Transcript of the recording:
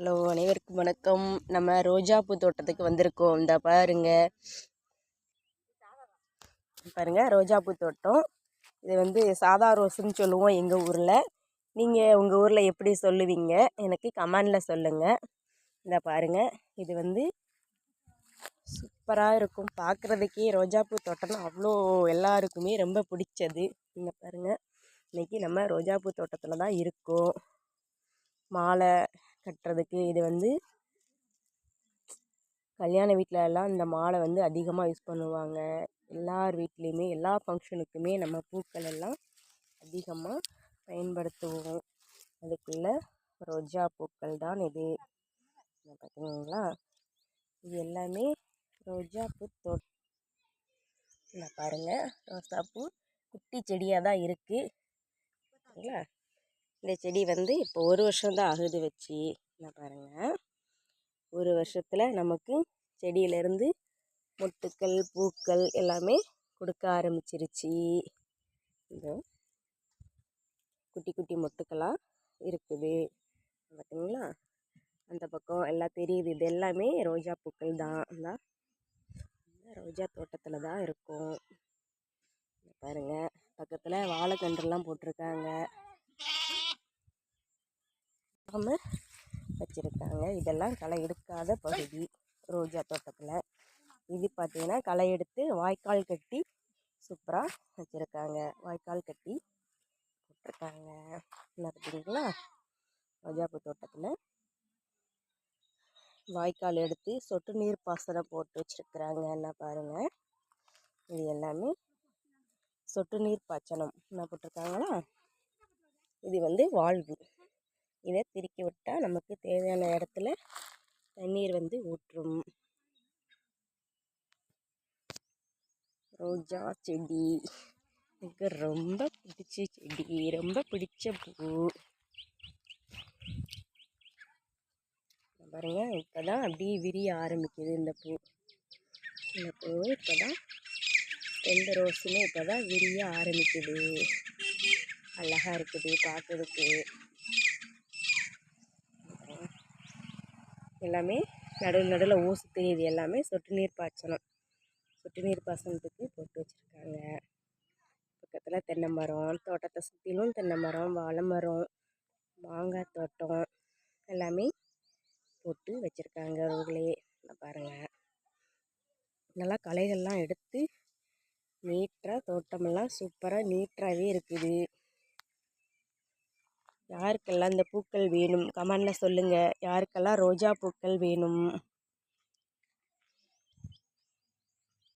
Hello அனைவருக்கும் வணக்கம். நம்ம ரோஜாப்பூ தோட்டத்துக்கு வந்திருக்கோம். இந்த பாருங்க. பாருங்க ரோஜாப்பூ தோட்டம். இது வந்து சாதா ரோஸ்ன்னு சொல்லுவோம் எங்கள் ஊரில். நீங்கள் உங்கள் ஊரில் எப்படி சொல்லுவீங்க? எனக்கு கமெண்டில் சொல்லுங்கள் இந்த பாருங்க. இது வந்து சூப்பராக இருக்கும். பார்க்குறதுக்கே ரோஜாப்பூ தோட்டம்னா அவ்வளோ எல்லாருக்குமே ரொம்ப பிடிச்சது. இங்கே பாருங்கள் இன்றைக்கி நம்ம ரோஜாப்பூ தோட்டத்தில் தான் இருக்கோம். மாலை கட்டுறதுக்கு இது வந்து கல்யாண வீட்டில் எல்லாம் இந்த மாலை வந்து அதிகமாக யூஸ் பண்ணுவாங்க. எல்லார் வீட்லேயுமே எல்லா ஃபங்க்ஷனுக்குமே நம்ம பூக்கள் எல்லாம் அதிகமாக பயன்படுத்துவோம். அதுக்குள்ளே ரோஜா பூக்கள் தான் இது. பார்த்தீங்களா இது எல்லாமே ரோஜா பூ தோட்டம் பாருங்கள் ரோசாப்பூ குட்டி செடியாக தான் இருக்குது சரிங்களா இந்த செடி வந்து இப்போ ஒரு வருஷம்தான் ஆகுது வச்சு நான் பாருங்கள் ஒரு வருஷத்தில் நமக்கு செடியிலேருந்து மொட்டுக்கள் பூக்கள் எல்லாமே கொடுக்க ஆரம்பிச்சிருச்சு. இந்த குட்டி குட்டி மொட்டுக்களாக இருக்குது. பார்த்தீங்களா அந்த பக்கம் எல்லாம் தெரியுது. இது எல்லாமே ரோஜா பூக்கள் தான். இந்த. ரோஜா தோட்டத்தில் தான் இருக்கும். பாருங்கள் பக்கத்தில் வாழைக்கன்றுலாம் போட்டிருக்காங்க. நம்ம வச்சுருக்காங்க. இதெல்லாம் களை எடுக்காத பகுதி ரோஜா தோட்டத்தில். இது பார்த்திங்கன்னா களை எடுத்து வாய்க்கால் கட்டி சூப்பராக வச்சுருக்காங்க. வாய்க்கால் கட்டி போட்டிருக்காங்க. என்ன பார்த்தீங்களா ரோஜாப்பூ தோட்டத்தில். வாய்க்கால் எடுத்து சொட்டு நீர் பாசனம் போட்டு வச்சுருக்குறாங்க. என்ன பாருங்கள் இது எல்லாமே சொட்டு நீர் பாய்ச்சனம் என்ன போட்டிருக்காங்களா? இது வந்து வாழ்வு. இதை திருக்கி விட்டால் நமக்கு தேவையான இடத்துல தண்ணீர் வந்து ஊற்றும். ரோஜா செடி. எனக்கு ரொம்ப பிடிச்ச செடி. ரொம்ப பிடிச்ச பூ. பாருங்க இப்போ தான் அப்படியே விரிய ஆரம்பிக்குது இந்த பூ. இந்த பூ இப்போ தான் எந்த ரோஸுமே இப்போ தான் விரிய ஆரம்பிக்குது. அழகாக இருக்குது பார்க்குறதுக்கு எல்லாமே நடுவில் நடுவில் ஊசி தெரியுது எல்லாமே சொட்டு நீர் பாய்ச்சணும். சொட்டு நீர் பாசனத்துக்கு போட்டு வச்சுருக்காங்க. பக்கத்தில் தென்னை மரம் தோட்டத்தை சுற்றிலும் தென்னை மரம் வாழை மரம் மாங்காய் தோட்டம் எல்லாமே போட்டு வச்சுருக்காங்க ரோட்லேயே. பாருங்கள் நல்லா களைகள்லாம் எடுத்து நீட்டாக தோட்டமெல்லாம் சூப்பராக நீட்டாகவே இருக்குது. யாருக்கெல்லாம் இந்த பூக்கள் வேணும்? கமெண்டில் சொல்லுங்கள் யாருக்கெல்லாம் ரோஜா பூக்கள் வேணும்?